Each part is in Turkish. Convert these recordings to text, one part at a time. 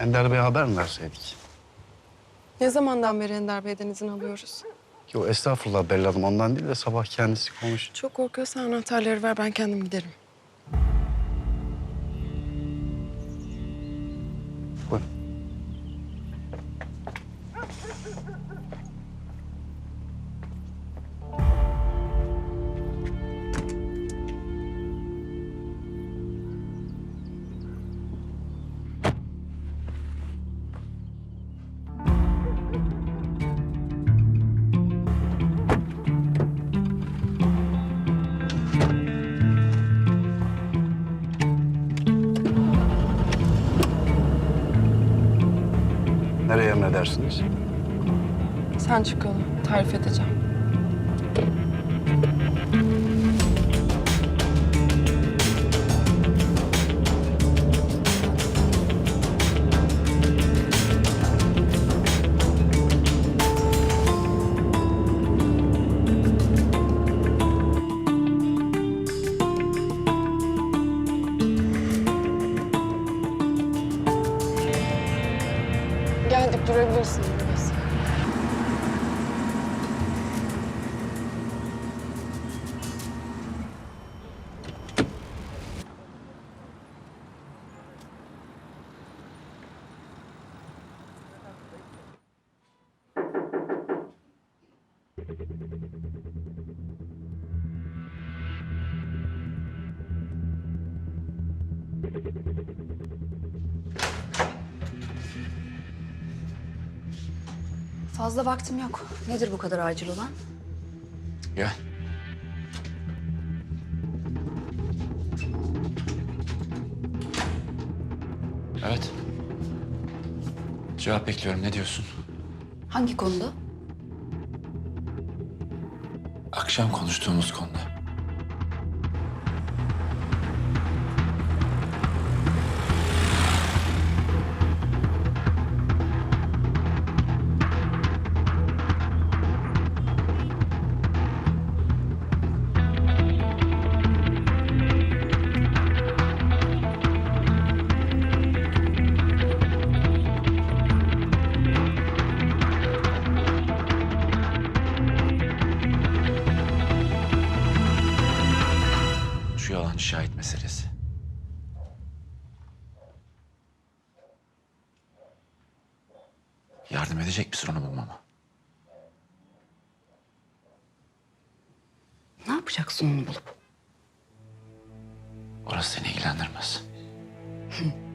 Ender Bey'e haber mi verseydik? Ne zamandan beri Ender Bey'den izin alıyoruz? Yo estağfurullah Bella Hanım ondan değil de sabah kendisi konuş. Çok korkuyorsan anahtarları ver ben kendim giderim. Buyurun. Nereye emredersiniz? Sen çıkalı. Tarif edeceğim. Durabilirsin biraz. Fazla vaktim yok. Nedir bu kadar acil olan? Gel. Evet. Cevap bekliyorum. Ne diyorsun? Hangi konuda? Akşam konuştuğumuz konuda. Şahit meselesi. Yardım edecek misin onu bulmama? Ne yapacaksın onu bulup? Orası seni ilgilendirmez.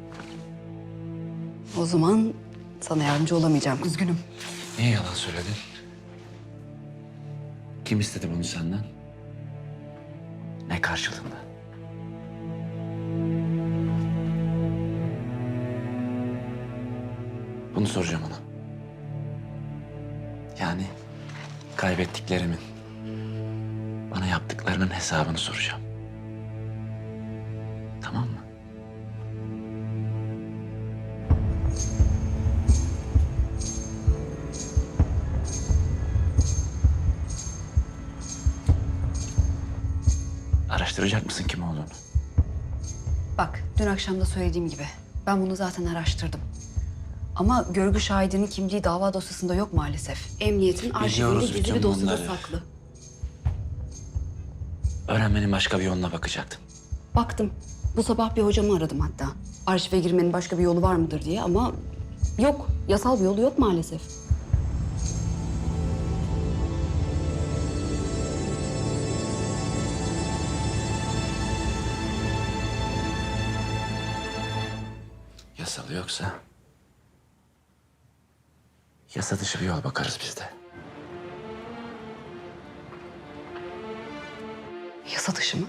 O zaman sana yardımcı olamayacağım. Üzgünüm. Niye yalan söyledin? Kim istedi bunu senden? Ne karşılığında? Bunu soracağım ona. Yani kaybettiklerimin, bana yaptıklarının hesabını soracağım. Tamam mı? Araştıracak mısın kim olduğunu? Bak dün akşam da söylediğim gibi ben bunu zaten araştırdım. Ama görgü şahidinin kimliği dava dosyasında yok maalesef. Emniyetin arşivinde Biliyoruz gizli bütün bir dosyada bunları. saklı. Öğrenmenin başka bir yoluna bakacaktım. Baktım. Bu sabah bir hocamı aradım hatta. Arşive girmenin başka bir yolu var mıdır diye ama yok. Yasal bir yolu yok maalesef. Yasalı yoksa... Yasa dışı bir yol bakarız biz de. Yasa dışı mı?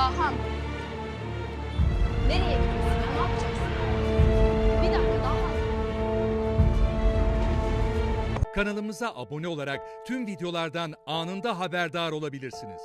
Dahan. Nereye gidiyorsun? ya? Ne yapacaksın? Bir dakika Dahan. Kanalımıza abone olarak tüm videolardan anında haberdar olabilirsiniz.